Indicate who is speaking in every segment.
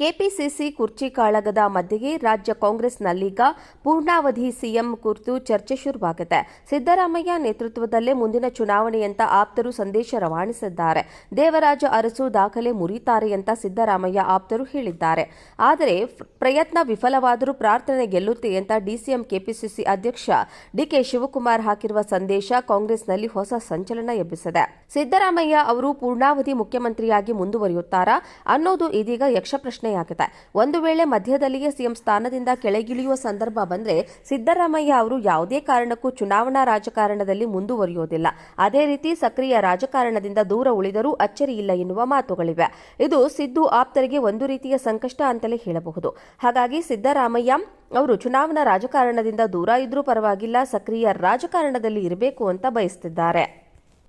Speaker 1: KPCC ಕುರ್ಚಿ ಕಾಳಗದ ಮಧ್ಯೆಯೇ ರಾಜ್ಯ ಕಾಂಗ್ರೆಸ್ನಲ್ಲೀಗ ಪೂರ್ಣಾವಧಿ ಸಿಎಂ ಕುರಿತು ಚರ್ಚೆ ಶುರುವಾಗಿದೆ. ಸಿದ್ದರಾಮಯ್ಯ ನೇತೃತ್ವದಲ್ಲೇ ಮುಂದಿನ ಚುನಾವಣೆಯಂತ ಆಪ್ತರು ಸಂದೇಶ ರವಾನಿಸಿದ್ದಾರೆ. ದೇವರಾಜ ಅರಸು ದಾಖಲೆ ಮುರಿತಾರೆ ಅಂತ ಸಿದ್ದರಾಮಯ್ಯ ಆಪ್ತರು ಹೇಳಿದ್ದಾರೆ. ಆದರೆ ಪ್ರಯತ್ನ ವಿಫಲವಾದರೂ ಪ್ರಾರ್ಥನೆ ಗೆಲ್ಲುತ್ತೆ ಅಂತ ಡಿಸಿಎಂ ಕೆಪಿಸಿಸಿ ಅಧ್ಯಕ್ಷ ಡಿಕೆ ಶಿವಕುಮಾರ್ ಹಾಕಿರುವ ಸಂದೇಶ ಕಾಂಗ್ರೆಸ್ನಲ್ಲಿ ಹೊಸ ಸಂಚಲನ ಎಬ್ಬಿಸಿದೆ. ಸಿದ್ದರಾಮಯ್ಯ ಅವರು ಪೂರ್ಣಾವಧಿ ಮುಖ್ಯಮಂತ್ರಿಯಾಗಿ ಮುಂದುವರಿಯುತ್ತಾರಾ ಅನ್ನೋದು ಇದೀಗ ಯಕ್ಷ ಪ್ರಶ್ನೆಯಾಗಿದೆ ಒಂದು ವೇಳೆ ಮಧ್ಯದಲ್ಲಿಯೇ ಸಿಎಂ ಸ್ಥಾನದಿಂದ ಕೆಳಗಿಳಿಯುವ ಸಂದರ್ಭ ಬಂದ್ರೆ ಸಿದ್ದರಾಮಯ್ಯ ಅವರು ಯಾವುದೇ ಕಾರಣಕ್ಕೂ ಚುನಾವಣಾ ರಾಜಕಾರಣದಲ್ಲಿ ಮುಂದುವರಿಯೋದಿಲ್ಲ. ಅದೇ ರೀತಿ ಸಕ್ರಿಯ ರಾಜಕಾರಣದಿಂದ ದೂರ ಉಳಿದರೂ ಅಚ್ಚರಿಯಿಲ್ಲ ಎನ್ನುವ ಮಾತುಗಳಿವೆ. ಇದು ಸಿದ್ದು ಆಪ್ತರಿಗೆ ಒಂದು ರೀತಿಯ ಸಂಕಷ್ಟ ಅಂತಲೇ ಹೇಳಬಹುದು. ಹಾಗಾಗಿ ಸಿದ್ದರಾಮಯ್ಯ ಅವರು ಚುನಾವಣಾ ರಾಜಕಾರಣದಿಂದ ದೂರ ಇದ್ರೂ ಪರವಾಗಿಲ್ಲ, ಸಕ್ರಿಯ ರಾಜಕಾರಣದಲ್ಲಿ ಇರಬೇಕು ಅಂತ ಬಯಸುತ್ತಿದ್ದಾರೆ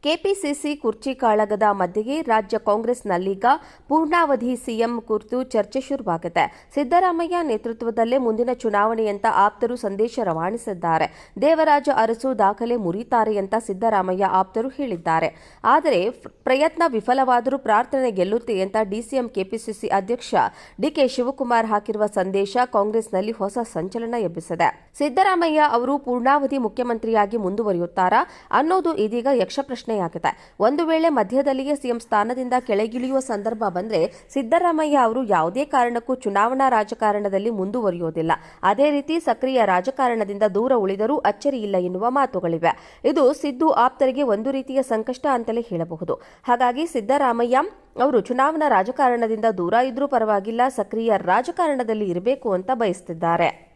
Speaker 1: ಕೆಪಿಸಿಸಿ ಕುರ್ಚಿ ಕಾಳಗದ ಮಧ್ಯೆಯೇ ರಾಜ್ಯ ಕಾಂಗ್ರೆಸ್ನಲ್ಲೀಗ ಪೂರ್ಣಾವಧಿ ಸಿಎಂ ಕುರಿತು ಚರ್ಚೆ ಶುರುವಾಗಿದೆ. ಸಿದ್ದರಾಮಯ್ಯ ನೇತೃತ್ವದಲ್ಲೇ ಮುಂದಿನ ಚುನಾವಣೆಯಂತ ಆಪ್ತರು ಸಂದೇಶ ರವಾನಿಸಿದ್ದಾರೆ. ದೇವರಾಜ ಅರಸು ದಾಖಲೆ ಮುರಿತಾರೆ ಅಂತ ಸಿದ್ದರಾಮಯ್ಯ ಆಪ್ತರು ಹೇಳಿದ್ದಾರೆ. ಆದರೆ ಪ್ರಯತ್ನ ವಿಫಲವಾದರೂ ಪ್ರಾರ್ಥನೆ ಗೆಲ್ಲುತ್ತೆ ಅಂತ ಡಿಸಿಎಂ ಕೆಪಿಸಿಸಿ ಅಧ್ಯಕ್ಷ ಡಿಕೆ ಶಿವಕುಮಾರ್ ಹಾಕಿರುವ ಸಂದೇಶ ಕಾಂಗ್ರೆಸ್ನಲ್ಲಿ ಹೊಸ ಸಂಚಲನ ಎಬ್ಬಿಸಿದೆ. ಸಿದ್ದರಾಮಯ್ಯ ಅವರು ಪೂರ್ಣಾವಧಿ ಮುಖ್ಯಮಂತ್ರಿಯಾಗಿ ಮುಂದುವರಿಯುತ್ತಾರಾ ಅನ್ನೋದು ಇದೀಗ ಯಕ್ಷ ಪ್ರಶ್ನೆಯಾಗಿದೆ ಒಂದು ವೇಳೆ ಮಧ್ಯದಲ್ಲಿಯೇ ಸಿಎಂ ಸ್ಥಾನದಿಂದ ಕೆಳಗಿಳಿಯುವ ಸಂದರ್ಭ ಬಂದ್ರೆ ಸಿದ್ದರಾಮಯ್ಯ ಅವರು ಯಾವುದೇ ಕಾರಣಕ್ಕೂ ಚುನಾವಣಾ ರಾಜಕಾರಣದಲ್ಲಿ ಮುಂದುವರಿಯೋದಿಲ್ಲ. ಅದೇ ರೀತಿ ಸಕ್ರಿಯ ರಾಜಕಾರಣದಿಂದ ದೂರ ಉಳಿದರೂ ಅಚ್ಚರಿಯಿಲ್ಲ ಎನ್ನುವ ಮಾತುಗಳಿವೆ. ಇದು ಸಿದ್ದು ಆಪ್ತರಿಗೆ ಒಂದು ರೀತಿಯ ಸಂಕಷ್ಟ ಅಂತಲೇ ಹೇಳಬಹುದು. ಹಾಗಾಗಿ ಸಿದ್ದರಾಮಯ್ಯ ಅವರು ಚುನಾವಣಾ ರಾಜಕಾರಣದಿಂದ ದೂರ ಇದ್ರೂ ಪರವಾಗಿಲ್ಲ, ಸಕ್ರಿಯ ರಾಜಕಾರಣದಲ್ಲಿ ಇರಬೇಕು ಅಂತ ಬಯಸುತ್ತಿದ್ದಾರೆ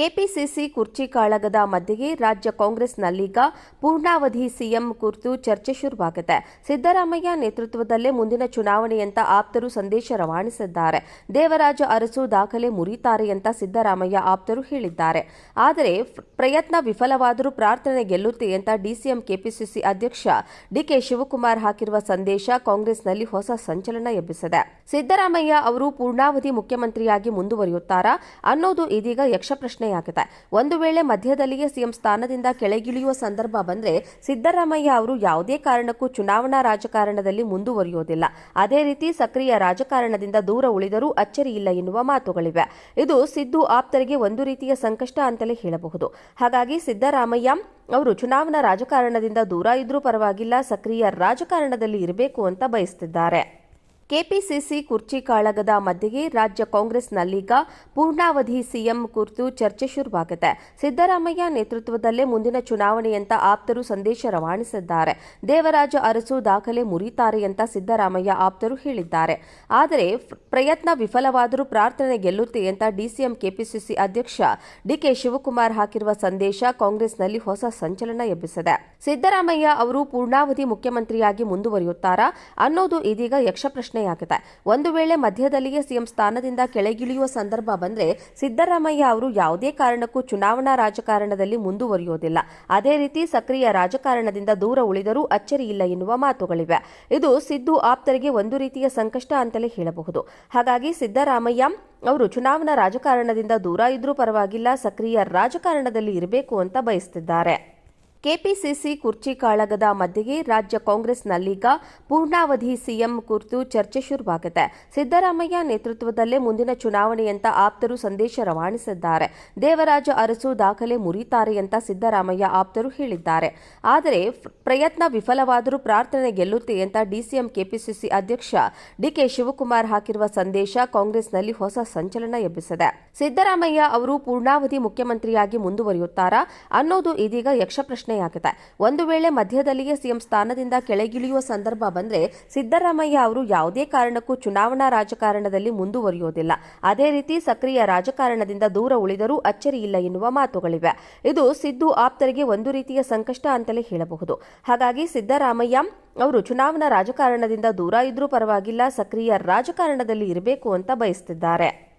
Speaker 1: ಕೆಪಿಸಿಸಿ ಕುರ್ಚಿ ಕಾಳಗದ ಮಧ್ಯೆಯೇ ರಾಜ್ಯ ಕಾಂಗ್ರೆಸ್ನಲ್ಲೀಗ ಪೂರ್ಣಾವಧಿ ಸಿಎಂ ಕುರಿತು ಚರ್ಚೆ ಶುರುವಾಗಿದೆ. ಸಿದ್ದರಾಮಯ್ಯ ನೇತೃತ್ವದಲ್ಲೇ ಮುಂದಿನ ಚುನಾವಣೆಯಂತ ಆಪ್ತರು ಸಂದೇಶ ರವಾನಿಸಿದ್ದಾರೆ. ದೇವರಾಜ ಅರಸು ದಾಖಲೆ ಮುರಿತಾರೆ ಅಂತ ಸಿದ್ದರಾಮಯ್ಯ ಆಪ್ತರು ಹೇಳಿದ್ದಾರೆ. ಆದರೆ ಪ್ರಯತ್ನ ವಿಫಲವಾದರೂ ಪ್ರಾರ್ಥನೆ ಗೆಲ್ಲುತ್ತೆ ಅಂತ ಡಿಸಿಎಂ ಕೆಪಿಸಿಸಿ ಅಧ್ಯಕ್ಷ ಡಿಕೆ ಶಿವಕುಮಾರ್ ಹಾಕಿರುವ ಸಂದೇಶ ಕಾಂಗ್ರೆಸ್ನಲ್ಲಿ ಹೊಸ ಸಂಚಲನ ಎಬ್ಬಿಸಿದೆ. ಸಿದ್ದರಾಮಯ್ಯ ಅವರು ಪೂರ್ಣಾವಧಿ ಮುಖ್ಯಮಂತ್ರಿಯಾಗಿ ಮುಂದುವರಿಯುತ್ತಾರಾ ಅನ್ನೋದು ಇದೀಗ ಯಕ್ಷ ಪ್ರಶ್ನೆಯಾಗಿದೆ ಒಂದು ವೇಳೆ ಮಧ್ಯದಲ್ಲಿಯೇ ಸಿಎಂ ಸ್ಥಾನದಿಂದ ಕೆಳಗಿಳಿಯುವ ಸಂದರ್ಭ ಬಂದ್ರೆ ಸಿದ್ದರಾಮಯ್ಯ ಅವರು ಯಾವುದೇ ಕಾರಣಕ್ಕೂ ಚುನಾವಣಾ ರಾಜಕಾರಣದಲ್ಲಿ ಮುಂದುವರಿಯೋದಿಲ್ಲ. ಅದೇ ರೀತಿ ಸಕ್ರಿಯ ರಾಜಕಾರಣದಿಂದ ದೂರ ಉಳಿದರೂ ಅಚ್ಚರಿ ಇಲ್ಲ ಎನ್ನುವ ಮಾತುಗಳಿವೆ. ಇದು ಸಿದ್ದು ಆಪ್ತರಿಗೆ ಒಂದು ರೀತಿಯ ಸಂಕಷ್ಟ ಅಂತಲೇ ಹೇಳಬಹುದು. ಹಾಗಾಗಿ ಸಿದ್ದರಾಮಯ್ಯ ಅವರು ಚುನಾವಣಾ ರಾಜಕಾರಣದಿಂದ ದೂರ ಇದ್ರೂ ಪರವಾಗಿಲ್ಲ, ಸಕ್ರಿಯ ರಾಜಕಾರಣದಲ್ಲಿ ಇರಬೇಕು ಅಂತ ಬಯಸುತ್ತಿದ್ದಾರೆ ಕೆಪಿಸಿಸಿ ಕುರ್ಚಿ ಕಾಳಗದ ಮಧ್ಯೆಯೇ ರಾಜ್ಯ ಕಾಂಗ್ರೆಸ್ನಲ್ಲೀಗ ಪೂರ್ಣಾವಧಿ ಸಿಎಂ ಕುರಿತು ಚರ್ಚೆ ಶುರುವಾಗಿದೆ. ಸಿದ್ದರಾಮಯ್ಯ ನೇತೃತ್ವದಲ್ಲೇ ಮುಂದಿನ ಚುನಾವಣೆಯಂತ ಆಪ್ತರು ಸಂದೇಶ ರವಾನಿಸಿದ್ದಾರೆ. ದೇವರಾಜ ಅರಸು ದಾಖಲೆ ಮುರಿತಾರೆ ಅಂತ ಸಿದ್ದರಾಮಯ್ಯ ಆಪ್ತರು ಹೇಳಿದ್ದಾರೆ. ಆದರೆ ಪ್ರಯತ್ನ ವಿಫಲವಾದರೂ ಪ್ರಾರ್ಥನೆ ಗೆಲ್ಲುತ್ತೆ ಅಂತ ಡಿಸಿಎಂ ಕೆಪಿಸಿಸಿ ಅಧ್ಯಕ್ಷ ಡಿಕೆ ಶಿವಕುಮಾರ್ ಹಾಕಿರುವ ಸಂದೇಶ ಕಾಂಗ್ರೆಸ್ನಲ್ಲಿ ಹೊಸ ಸಂಚಲನ ಎಬ್ಬಿಸಿದೆ. ಸಿದ್ದರಾಮಯ್ಯ ಅವರು ಪೂರ್ಣಾವಧಿ ಮುಖ್ಯಮಂತ್ರಿಯಾಗಿ ಮುಂದುವರಿಯುತ್ತಾರಾ ಅನ್ನೋದು ಇದೀಗ ಯಕ್ಷ ಪ್ರಶ್ನೆಯಾಗಿದೆ. ಒಂದು ವೇಳೆ ಮಧ್ಯದಲ್ಲಿಯೇ ಸಿಎಂ ಸ್ಥಾನದಿಂದ ಕೆಳಗಿಳಿಯುವ ಸಂದರ್ಭ ಬಂದ್ರೆ ಸಿದ್ದರಾಮಯ್ಯ ಅವರು ಯಾವುದೇ ಕಾರಣಕ್ಕೂ ಚುನಾವಣಾ ರಾಜಕಾರಣದಲ್ಲಿ ಮುಂದುವರಿಯೋದಿಲ್ಲ. ಅದೇ ರೀತಿ ಸಕ್ರಿಯ ರಾಜಕಾರಣದಿಂದ ದೂರ ಉಳಿದರೂ ಅಚ್ಚರಿಯಿಲ್ಲ ಎನ್ನುವ ಮಾತುಗಳಿವೆ. ಇದು ಸಿದ್ದು ಆಪ್ತರಿಗೆ ಒಂದು ರೀತಿಯ ಸಂಕಷ್ಟ ಅಂತಲೇ ಹೇಳಬಹುದು. ಹಾಗಾಗಿ ಸಿದ್ದರಾಮಯ್ಯ ಅವರು ಚುನಾವಣಾ ರಾಜಕಾರಣದಿಂದ ದೂರ ಇದ್ರೂ ಪರವಾಗಿಲ್ಲ, ಸಕ್ರಿಯ ರಾಜಕಾರಣದಲ್ಲಿ ಇರಬೇಕು ಅಂತ ಬಯಸುತ್ತಿದ್ದಾರೆ ಕೆಪಿಸಿಸಿ ಕುರ್ಚಿ ಕಾಳಗದ ಮಧ್ಯೆಯೇ ರಾಜ್ಯ ಕಾಂಗ್ರೆಸ್ನಲ್ಲೀಗ ಪೂರ್ಣಾವಧಿ ಸಿಎಂ ಕುರಿತು ಚರ್ಚೆ ಶುರುವಾಗಿದೆ. ಸಿದ್ದರಾಮಯ್ಯ ನೇತೃತ್ವದಲ್ಲೇ ಮುಂದಿನ ಚುನಾವಣೆಯಂತ ಆಪ್ತರು ಸಂದೇಶ ರವಾನಿಸಿದ್ದಾರೆ. ದೇವರಾಜ ಅರಸು ದಾಖಲೆ ಮುರಿತಾರೆ ಅಂತ ಸಿದ್ದರಾಮಯ್ಯ ಆಪ್ತರು ಹೇಳಿದ್ದಾರೆ. ಆದರೆ ಪ್ರಯತ್ನ ವಿಫಲವಾದರೂ ಪ್ರಾರ್ಥನೆ ಗೆಲ್ಲುತ್ತೆ ಅಂತ ಡಿಸಿಎಂ ಕೆಪಿಸಿಸಿ ಅಧ್ಯಕ್ಷ ಡಿಕೆ ಶಿವಕುಮಾರ್ ಹಾಕಿರುವ ಸಂದೇಶ ಕಾಂಗ್ರೆಸ್ನಲ್ಲಿ ಹೊಸ ಸಂಚಲನ ಎಬ್ಬಿಸಿದೆ. ಸಿದ್ದರಾಮಯ್ಯ ಅವರು ಪೂರ್ಣಾವಧಿ ಮುಖ್ಯಮಂತ್ರಿಯಾಗಿ ಮುಂದುವರಿಯುತ್ತಾರಾ ಅನ್ನೋದು ಇದೀಗ ಯಕ್ಷ ಪ್ರಶ್ನೆಯಾಗಿದೆ ಒಂದು ವೇಳೆ ಮಧ್ಯದಲ್ಲಿಯೇ ಸಿಎಂ ಸ್ಥಾನದಿಂದ ಕೆಳಗಿಳಿಯುವ ಸಂದರ್ಭ ಬಂದ್ರೆ ಸಿದ್ದರಾಮಯ್ಯ ಅವರು ಯಾವುದೇ ಕಾರಣಕ್ಕೂ ಚುನಾವಣಾ ರಾಜಕಾರಣದಲ್ಲಿ ಮುಂದುವರಿಯೋದಿಲ್ಲ. ಅದೇ ರೀತಿ ಸಕ್ರಿಯ ರಾಜಕಾರಣದಿಂದ ದೂರ ಉಳಿದರೂ ಅಚ್ಚರಿಯಿಲ್ಲ ಎನ್ನುವ ಮಾತುಗಳಿವೆ. ಇದು ಸಿದ್ದು ಆಪ್ತರಿಗೆ ಒಂದು ರೀತಿಯ ಸಂಕಷ್ಟ ಅಂತಲೇ ಹೇಳಬಹುದು. ಹಾಗಾಗಿ ಸಿದ್ದರಾಮಯ್ಯ ಅವರು ಚುನಾವಣಾ ರಾಜಕಾರಣದಿಂದ ದೂರ ಇದ್ರೂ ಪರವಾಗಿಲ್ಲ, ಸಕ್ರಿಯ ರಾಜಕಾರಣದಲ್ಲಿ ಇರಬೇಕು ಅಂತ ಬಯಸುತ್ತಿದ್ದಾರೆ